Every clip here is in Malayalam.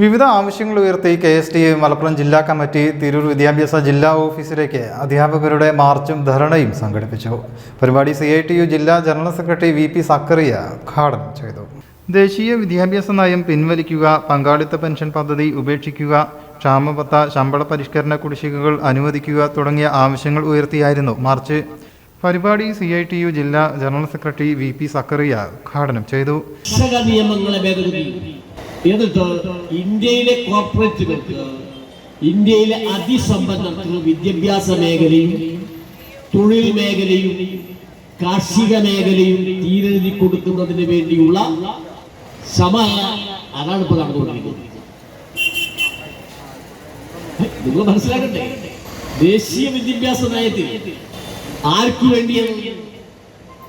വിവിധ ആവശ്യങ്ങൾ ഉയർത്തി കെ എസ് ടി മലപ്പുറം ജില്ലാ കമ്മിറ്റി തിരൂർ വിദ്യാഭ്യാസ ജില്ലാ ഓഫീസിലേക്ക് അധ്യാപകരുടെ മാർച്ചും ധരണയും സംഘടിപ്പിച്ചു. പരിപാടി സി ഐ ടി യു ജില്ലാ general secretary V P Zakariya ഉദ്ഘാടനം ചെയ്തു. ദേശീയ വിദ്യാഭ്യാസ നയം പിൻവലിക്കുക പങ്കാളിത്ത പെൻഷൻ പദ്ധതി ഉപേക്ഷിക്കുക ക്ഷാമബത്ത ശമ്പള പരിഷ്കരണ കുടിശ്ശികകൾ അനുവദിക്കുക തുടങ്ങിയ ആവശ്യങ്ങൾ ഉയർത്തിയായിരുന്നു മാർച്ച്. പരിപാടി സി ഐ ടി യു ജില്ലാ general secretary V P Zakariya ഉദ്ഘാടനം ചെയ്തു. നിയമങ്ങളെ ഭേദഗതി എന്നിട്ട് ഇന്ത്യയിലെ കോർപ്പറേറ്റുകൾക്ക് ഇന്ത്യയിലെ അതിസമ്പന്നർക്ക് വിദ്യാഭ്യാസ മേഖലയും തൊഴിൽ മേഖലയും കാർഷിക മേഖലയും തീരെഴുതി കൊടുക്കുന്നതിന് വേണ്ടിയുള്ള സമയ അതാണ് ഇപ്പോൾ നടന്നുകൊണ്ടിരിക്കുന്നത്. നിങ്ങൾ മനസ്സിലാക്കട്ടെ? ദേശീയ വിദ്യാഭ്യാസ നയത്തിൽ ആർക്കു വേണ്ടിയാണ്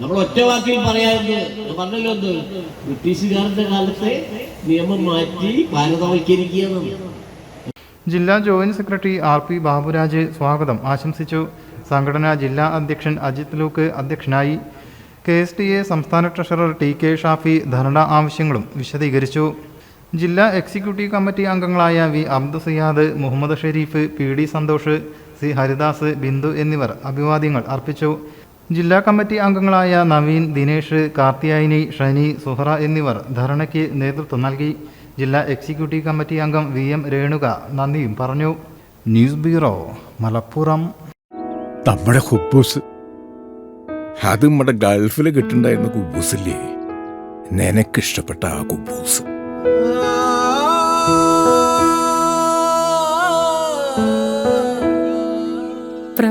നമ്മൾ ഒറ്റ വാക്കിൽ പറയാറുണ്ട്. പറഞ്ഞല്ലോ എന്ത്? ബ്രിട്ടീഷുകാരുടെ കാലത്തെ നിയമം മാറ്റി ഭാരതവൽക്കരിക്കുകയാണ് ജില്ലാ joint secretary R P Baburaj സ്വാഗതം. ആശംസിച്ചു. സംഘടനാ ജില്ലാ അധ്യക്ഷൻ അജിത് ലൂക്ക് അധ്യക്ഷനായി. കെ എസ് ടി എ സംസ്ഥാന ട്രഷറർ ടി കെ ഷാഫി ധരണ ആവശ്യങ്ങളും വിശദീകരിച്ചു. ജില്ലാ എക്സിക്യൂട്ടീവ് കമ്മിറ്റി അംഗങ്ങളായ V Abdu Ziyad Muhammad Sharif P D Santhosh C Haridas Bindu എന്നിവർ അഭിവാദ്യങ്ങൾ അർപ്പിച്ചു. ജില്ലാ കമ്മിറ്റി അംഗങ്ങളായ നവീൻ ദിനേഷ് കാർത്തിയായിനി ഷനി സുഹറ എന്നിവർ ധരണയ്ക്ക് നേതൃത്വം നൽകി. ജില്ലാ എക്സിക്യൂട്ടീവ് കമ്മിറ്റി അംഗം വി എം രേണുക നന്ദിയും പറഞ്ഞു. News bureau Malappuram. നമ്മുടെ ഹുബൂസ്. അത് നമ്മുടെ ഗൾഫിൽ കിട്ടുണ്ടായിരുന്ന കുബൂസില്ലേ? നിനക്കിഷ്ടപ്പെട്ട ആ കുബൂസ്.